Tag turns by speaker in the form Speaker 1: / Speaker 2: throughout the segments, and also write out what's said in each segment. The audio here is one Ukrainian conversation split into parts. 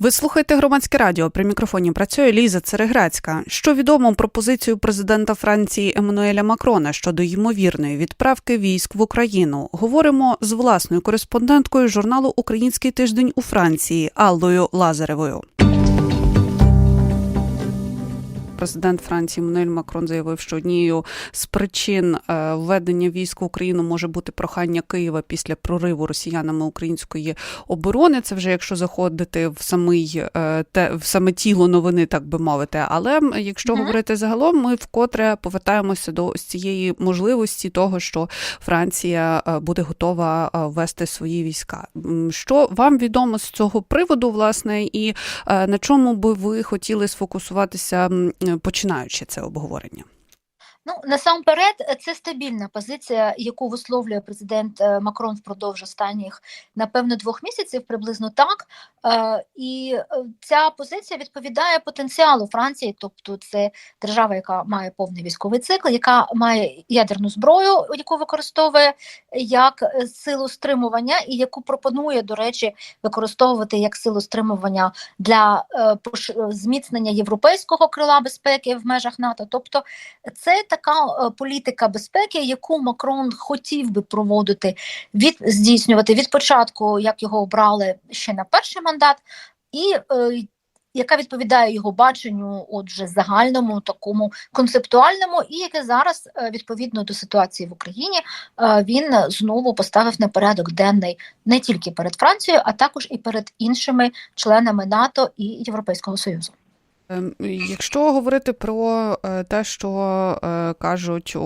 Speaker 1: Ви слухаєте громадське радіо. При мікрофоні працює Ліза Цереграцька. Що відомо про позицію президента Франції Еммануеля Макрона щодо ймовірної відправки військ в Україну? Говоримо з власною кореспонденткою журналу Український тиждень у Франції Аллою Лазаревою. Президент Франції Мануель Макрон заявив, що однією з причин е, введення військ в Україну може бути прохання Києва після прориву росіянами української оборони. Це вже якщо заходити в самий е, те в саме тіло новини, так би мовити. Але якщо
Speaker 2: Мгм.
Speaker 1: говорити загалом, ми вкотре повертаємося до ось цієї можливості того, що Франція е, буде готова ввести свої війська. Що вам відомо з цього приводу, власне, і на чому би ви хотіли сфокусуватися, починаючи це обговорення?
Speaker 2: Ну насамперед, е, це стабільна позиція, яку висловлює президент е, Макрон впродовж останніх, напевно, двох місяців, приблизно так. Е, І ця позиція відповідає потенціалу Франції, тобто це держава, яка має повний військовий цикл, яка має ядерну зброю, яку використовує як силу стримування, і яку пропонує, до речі, використовувати як силу стримування для зміцнення європейського крила безпеки в межах НАТО. Тобто це така е, політика безпеки, яку Макрон хотів би проводити від здійснювати від початку, як його обрали ще на перший мандат, і е, яка відповідає його баченню, отже, загальному, такому концептуальному, і яке зараз е, відповідно до ситуації в Україні е, він знову поставив на порядок денний не тільки перед Францією, а також і перед іншими членами НАТО і Європейського Союзу.
Speaker 1: Ем, Якщо говорити про е, те, що е, кажуть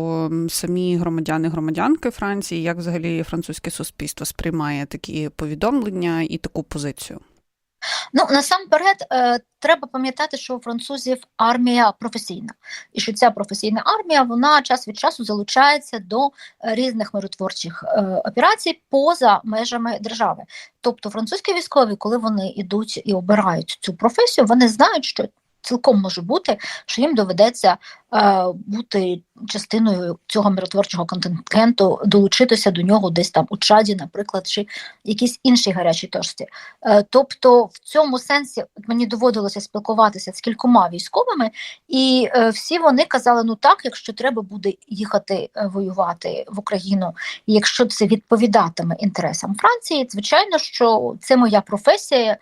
Speaker 1: самі громадяни громадянки Франції, як взагалі французьке суспільство сприймає такі повідомлення і таку позицію?
Speaker 2: Ну насамперед е, треба пам'ятати, що у французів армія професійна, і що ця професійна армія вона час від часу залучається до різних миротворчих операцій поза межами держави. Тобто французькі військові, коли вони йдуть і обирають цю професію, вони знають, що цілком може бути, що їм доведеться е, бути частиною цього миротворчого контингенту, долучитися до нього десь там у Чаді, наприклад, чи якійсь іншій гарячій точці. Е, Тобто, в цьому сенсі мені доводилося спілкуватися з кількома військовими, і е, всі вони казали: ну так, якщо треба буде їхати е, воювати в Україну, і якщо це відповідатиме інтересам Франції, звичайно, що це моя професія,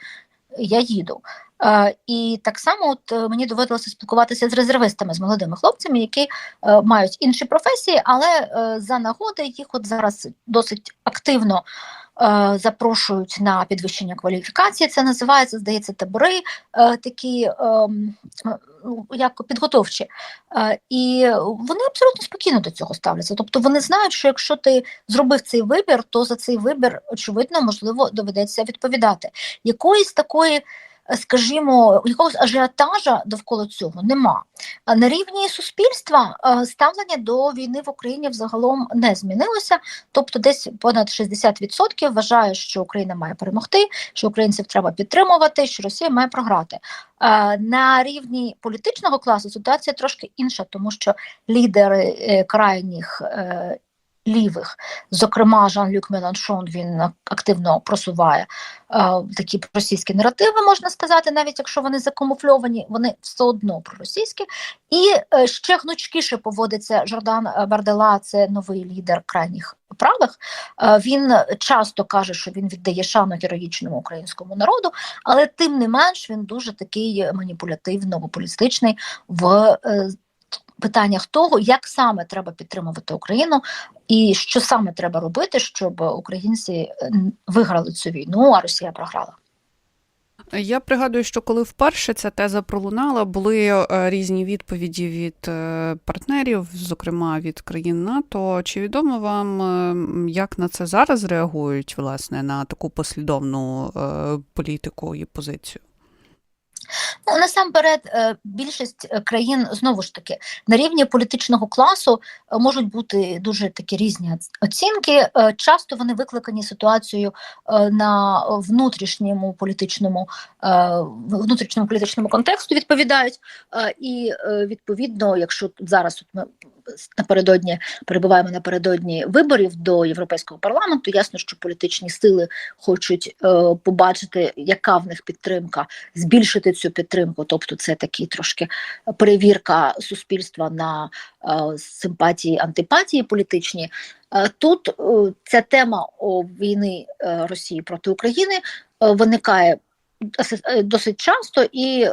Speaker 2: я їду. Е, і так само от, е, мені доводилося спілкуватися з резервистами, з молодими хлопцями, які е, мають інші професії, але за нагоди їх от зараз досить активно запрошують на підвищення кваліфікації. Це називається, здається, табори такі ем, як підготовчі. І вони абсолютно спокійно до цього ставляться. Тобто вони знають, що якщо ти зробив цей вибір, то за цей вибір, очевидно, можливо, доведеться відповідати. Якоїсь такої. Е, Скажімо, якогось ажіотажа довкола цього нема. А на рівні суспільства е, ставлення до війни в Україні взагалом не змінилося. Тобто, десь понад 60% вважає, що Україна має перемогти, що українців треба підтримувати, що Росія має програти. Е, На рівні політичного класу ситуація трошки інша, тому що лідери е, крайніх е, лівих, зокрема Жан-Люк Меланшон, він активно просуває е, такі російські наративи, можна сказати, навіть якщо вони закамуфльовані, вони все одно проросійські. І е, ще гнучкіше поводиться Жордан Бардела, це новий лідер крайніх правих. Е, він часто каже, що він віддає шану героїчному українському народу, але тим не менш він дуже такий маніпулятивно-популістичний в питаннях того, як саме треба підтримувати Україну, і що саме треба робити, щоб українці е, виграли цю війну, а Росія програла.
Speaker 1: Я пригадую, що коли вперше ця теза пролунала, були е, різні відповіді від е, партнерів, зокрема від країн НАТО. Чи відомо вам, як на це зараз реагують, власне, на таку послідовну політику і позицію?
Speaker 2: Ну, насамперед, е, більшість е, країн знову ж таки на рівні політичного класу е, можуть бути дуже такі різні оцінки. Часто вони викликані ситуацією на внутрішньому політичному внутрішньому політичному контексту відповідають. І відповідно, якщо зараз от ми напередодні перебуваємо напередодні виборів до європейського парламенту. Ясно, що політичні сили хочуть е, побачити, яка в них підтримка, збільшити цю підтримку. Тобто, це такі трошки перевірка суспільства на е, симпатії, антипатії політичні. Е, Тут е, ця тема війни е, Росії проти України виникає досить- часто, і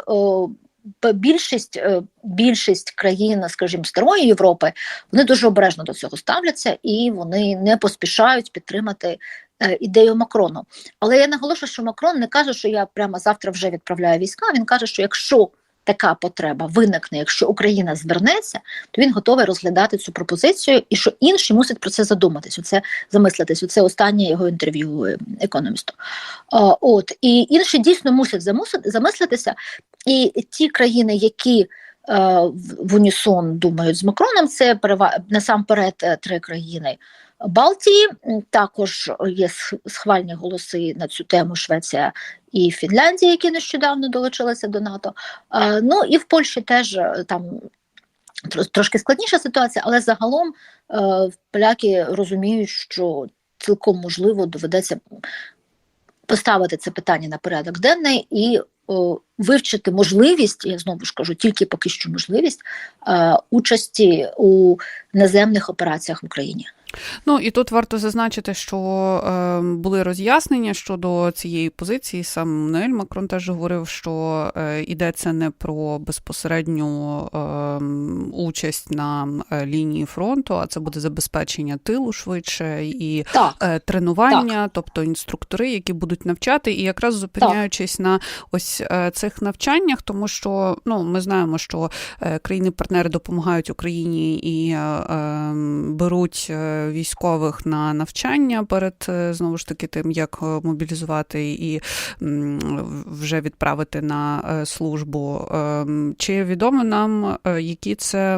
Speaker 2: більшість, е, більшість країн, скажімо, старої Європи, вони дуже обережно до цього ставляться і вони не поспішають підтримати е, ідею Макрону. Але я наголошую, що Макрон не каже, що я прямо завтра вже відправляю війська. Він каже, що якщо така потреба виникне, якщо Україна звернеться, то він готовий розглядати цю пропозицію, і що інші мусять про це задуматись. Оце замислитись. Оце останнє його інтерв'ю е, економісту. От і інші дійсно мусять замусити- замислитися. І ті країни, які е, в унісон думають з Макроном, це насамперед е, три країни. Балтії також є схвальні голоси на цю тему Швеція і Фінляндія, які нещодавно долучилися до НАТО. Е, Ну і в Польщі теж там трошки складніша ситуація, але загалом е, поляки розуміють, що цілком можливо доведеться поставити це питання на порядок денний і вивчити можливість, я знову ж кажу, тільки поки що можливість е, участі у наземних операціях в Україні.
Speaker 1: Ну і тут варто зазначити, що е, були роз'яснення щодо цієї позиції. Сам Ноель Макрон теж говорив, що е, йдеться не про безпосередню е, участь на е, лінії фронту, а це буде забезпечення тилу швидше і
Speaker 2: Так,
Speaker 1: е, тренування, тобто інструктори, які будуть навчати, і якраз зупиняючись на ось е, цих навчаннях, тому що ну ми знаємо, що країни-партнери допомагають Україні і е, е, беруть військових на навчання перед знову ж таки тим, як мобілізувати і вже відправити на службу. Ем, Чи відомо нам, які це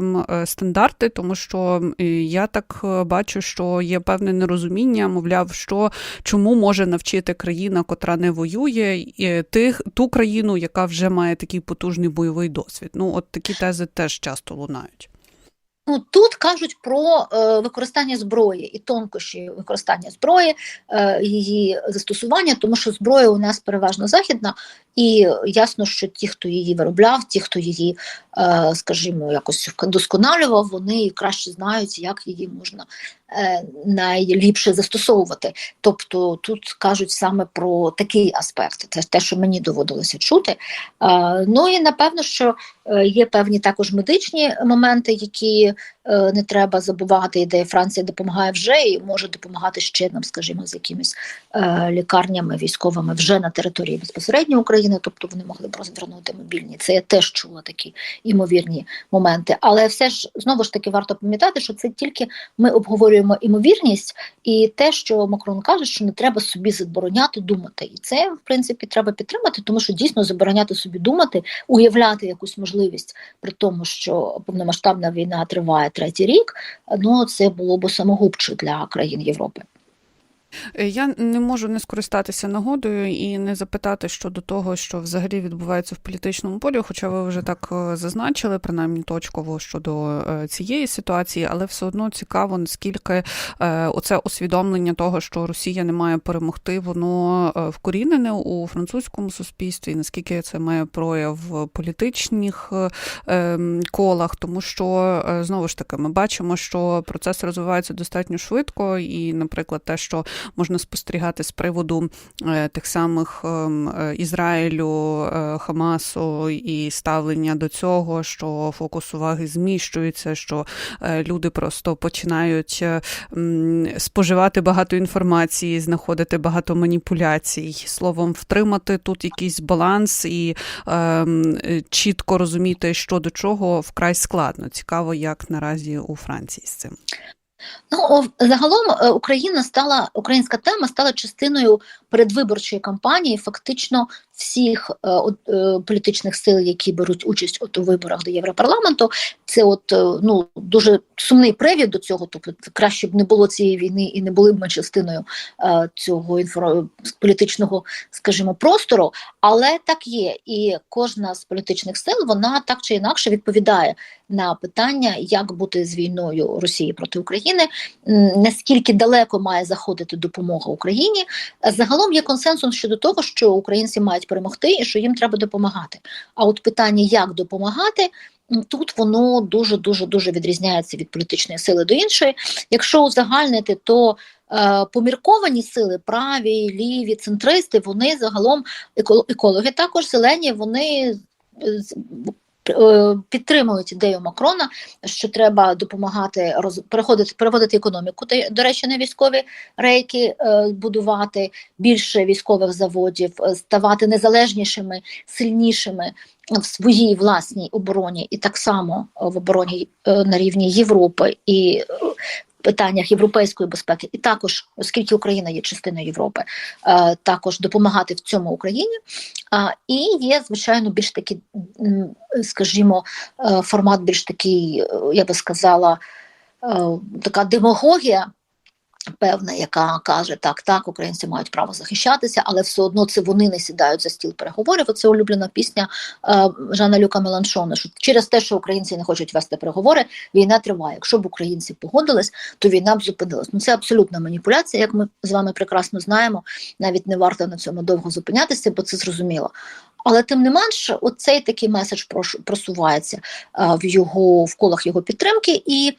Speaker 1: стандарти, тому що е, я так е, бачу, що є певне нерозуміння, мовляв, що чому може навчити країна, котра не воює, е, тих ту країну, яка вже має такий потужний бойовий досвід. Ну, от такі тези теж часто лунають.
Speaker 2: Ну тут кажуть про е, використання зброї і тонкощі використання зброї, е, її застосування, тому що зброя у нас переважно західна, і ясно, що ті, хто її виробляв, ті, хто її, е, скажімо, якось вдосконалював, вони краще знають, як її можна е, найліпше застосовувати. Тобто тут кажуть саме про такий аспект, це те, що мені доводилося чути. Е, ну і напевно, що є певні також медичні моменти, які е, не треба забувати, і де Франція допомагає вже і може допомагати ще нам, скажімо, з якимись е, лікарнями військовими вже на території безпосередньо України, тобто вони могли б розвернути мобільні. Це я теж чула такі імовірні моменти. Але все ж знову ж таки варто пам'ятати, що це тільки ми обговорюємо імовірність і те, що Макрон каже, що не треба собі забороняти думати. І це в принципі треба підтримати, тому що дійсно забороняти собі думати, уявляти якусь можливість при тому, що повномасштабна війна триває третій рік. Ну це було б самогубче для країн Європи.
Speaker 1: Е, Я не можу не скористатися нагодою і не запитати щодо того, що взагалі відбувається в політичному полі, хоча ви вже так е, зазначили, принаймні точково щодо е, цієї ситуації, але все одно цікаво, наскільки оце усвідомлення того, що Росія не має перемогти, воно вкорінене у французькому суспільстві, наскільки це має прояв в політичних ем, колах, тому що знову ж таки ми бачимо, що процес розвивається достатньо швидко, і, наприклад, те, що можна спостерігати з приводу е, тих самих ем, е, Ізраїлю, е, Хамасу і ставлення до цього, що фокус уваги зміщується, що люди просто починають споживати багато інформації, знаходити багато маніпуляцій. Словом, втримати тут якийсь баланс і ем, чітко розуміти, що до чого вкрай складно. Цікаво, як наразі у Франції з цим.
Speaker 2: Ну загалом е, Україна стала українська тема стала частиною передвиборчої кампанії фактично всіх е, е, політичних сил, які беруть участь от у виборах до Європарламенту. Це от е, ну дуже сумний привід до цього. Тобто краще б не було цієї війни і не були б ми частиною е, цього інфо політичного, скажімо, простору. Але так є, і кожна з політичних сил вона так чи інакше відповідає на питання, як бути з війною Росії проти України, наскільки далеко має заходити допомога Україні. Загалом є консенсус щодо того, що українці мають перемогти і що їм треба допомагати. А от питання, як допомагати. Тут воно дуже дуже дуже відрізняється від політичної сили до іншої. Якщо узагальнити, то е, помірковані сили, праві, ліві, центристи, вони загалом еко- екологи, також зелені, вони е, підтримують ідею Макрона, що треба допомагати роз переходити, переводити економіку. До речі, на військові рейки е, будувати більше військових заводів, е, ставати незалежнішими, сильнішими в своїй власній обороні, і так само е, в обороні е, на рівні Європи і е, питаннях європейської безпеки, і також, оскільки Україна є частиною Європи, е, також допомагати в цьому Україні. І є, звичайно, більш такий, скажімо, е, формат більш такий, е, я би сказала, така демагогія. Певна, яка каже, так, так, українці мають право захищатися, але все одно це вони не сідають за стіл переговорів. Оце улюблена пісня е, Жана Люка Меланшона. Що через те, що українці не хочуть вести переговори, війна триває. Якщо б українці погодились, то війна б зупинилась. Ну це абсолютна маніпуляція, як ми з вами прекрасно знаємо. Навіть не варто на цьому довго зупинятися, бо це зрозуміло. Але тим не менш, оцей такий меседж просувається е, в його в колах його підтримки, і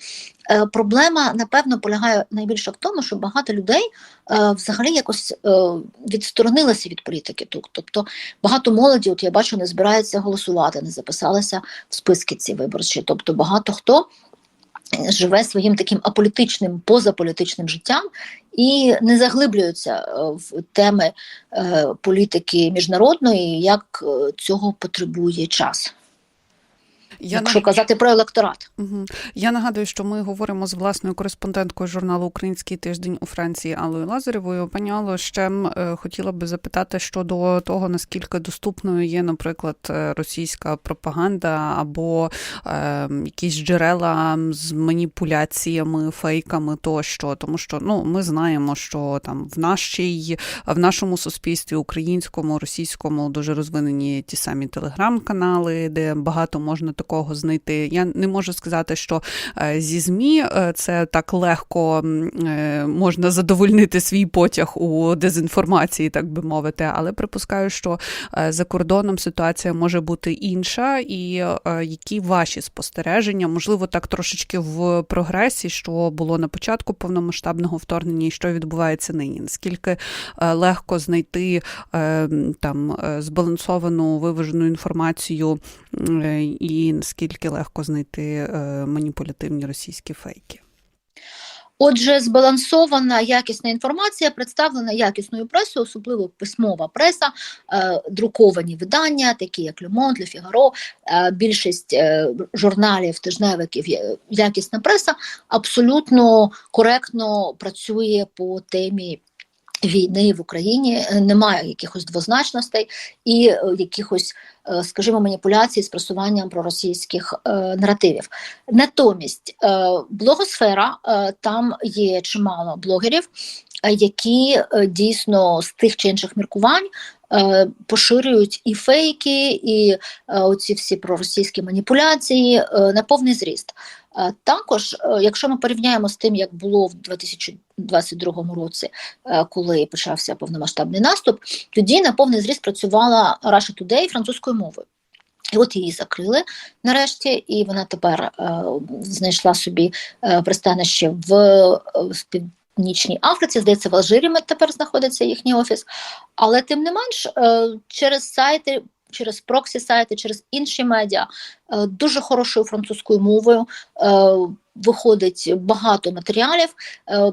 Speaker 2: е, проблема напевно полягає найбільше в тому, що багато людей е, взагалі якось відсторонилися від політики. Тут, тобто багато молоді, от я бачу, не збирається голосувати, не записалися в списки ці виборчі. Тобто багато хто живе своїм таким аполітичним, позаполітичним життям і не заглиблюються е, в теми е, політики міжнародної, як е, цього потребує час.
Speaker 1: Я
Speaker 2: Якщо
Speaker 1: наг-
Speaker 2: казати про електорат.
Speaker 1: Мгм. Я нагадую, що ми говоримо з власною кореспонденткою журналу Український тиждень у Франції Аллою Лазаревою. Пані Алло, ще е, хотіла би запитати щодо того, наскільки доступною є, наприклад, е, російська пропаганда або е, якісь джерела з маніпуляціями, фейками тощо. Тому що ну ми знаємо, що там в нашій в нашому суспільстві українському, російському дуже розвинені ті самі телеграм-канали, де багато можна такого знайти. Я не можу сказати, що е, зі ЗМІ е, це так легко е, можна задовольнити свій потяг у дезінформації, так би мовити, але припускаю, що за кордоном ситуація може бути інша, і які ваші спостереження, можливо, так трошечки в прогресі, що було на початку повномасштабного вторгнення, і що відбувається нині? Наскільки легко знайти там збалансовану виважену інформацію і наскільки легко знайти е, маніпулятивні російські фейки?
Speaker 2: Отже, збалансована якісна інформація представлена якісною пресою, особливо письмова преса, е, друковані видання, такі як Monde, Le Figaro, е, більшість журналів, тижневиків, якісна преса абсолютно коректно працює по темі. Війни в Україні Е, немає якихось двозначностей і е, якихось, е, скажімо, маніпуляцій з просуванням проросійських е, наративів. Натомість блогосфера там є чимало блогерів, які дійсно з тих чи інших міркувань е, поширюють і фейки, і е, оці всі проросійські маніпуляції е, на повний зріст. Е, Також, якщо ми порівняємо з тим, як було в 2022 році, коли почався повномасштабний наступ, тоді на повний зріст працювала Russia Today французькою мовою. І от її закрили нарешті, і вона тепер е, знайшла собі е, пристанище в, е, в Північній Африці. Здається, в Алжирі тепер знаходиться їхній офіс. Але тим не менш, е, через сайти, через проксі сайти, через інші медіа е, дуже хорошою французькою мовою. Е, Виходить багато матеріалів,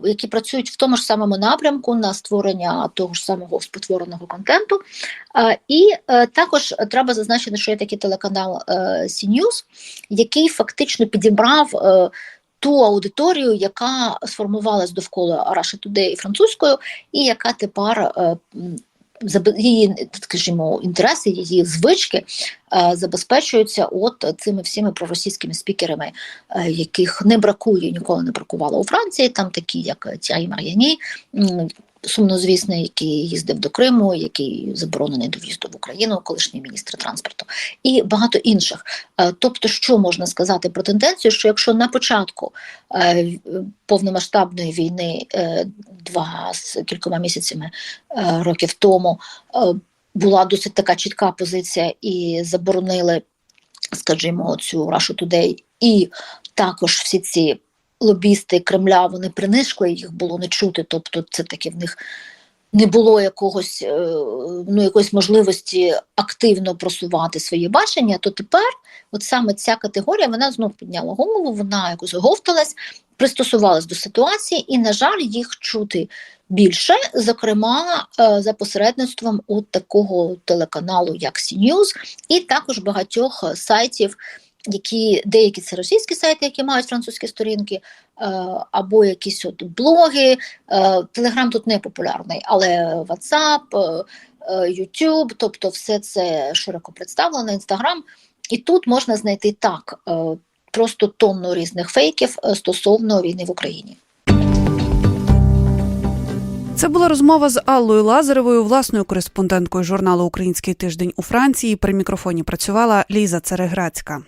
Speaker 2: які працюють в тому ж самому напрямку на створення того ж самого спотвореного контенту. І також треба зазначити, що є такий телеканал CNews, який фактично підібрав ту аудиторію, яка сформувалась довкола Russia Today французькою, і яка тепер е, її, скажімо, інтереси, її звички е, забезпечуються от цими всіми проросійськими спікерами, е, яких не бракує, ніколи не бракувало у Франції. Там такі, як Тяй Мар'яні, сумнозвісний, який їздив до Криму, який заборонений до в'їзду в Україну, колишній міністр транспорту, і багато інших. Е, Тобто, що можна сказати про тенденцію, що якщо на початку е, повномасштабної війни е, два з кількома місяцями років тому була досить така чітка позиція, і заборонили, скажімо, цю Russia Today, і також всі ці лобісти Кремля вони принишкли, їх було не чути. Тобто, це таки в них не було якогось е, ну, якоїсь можливості активно просувати своє бачення, то тепер, от саме ця категорія, вона знов підняла голову, вона якось оговталась, пристосувалась до ситуації, і, на жаль, їх чути більше, зокрема е, за посередництвом от такого телеканалу, як CNews, і також багатьох сайтів. Які деякі це російські сайти, які мають французькі сторінки, е, або якісь от блоги. Телеграм тут не популярний, але WhatsApp, е, е, YouTube, тобто все це широко представлено, Instagram. І тут можна знайти так просто тонну різних фейків стосовно війни в Україні.
Speaker 1: Це була розмова з Аллою Лазаревою, власною кореспонденткою журналу Український тиждень у Франції. При мікрофоні працювала Ліза Цереграцька.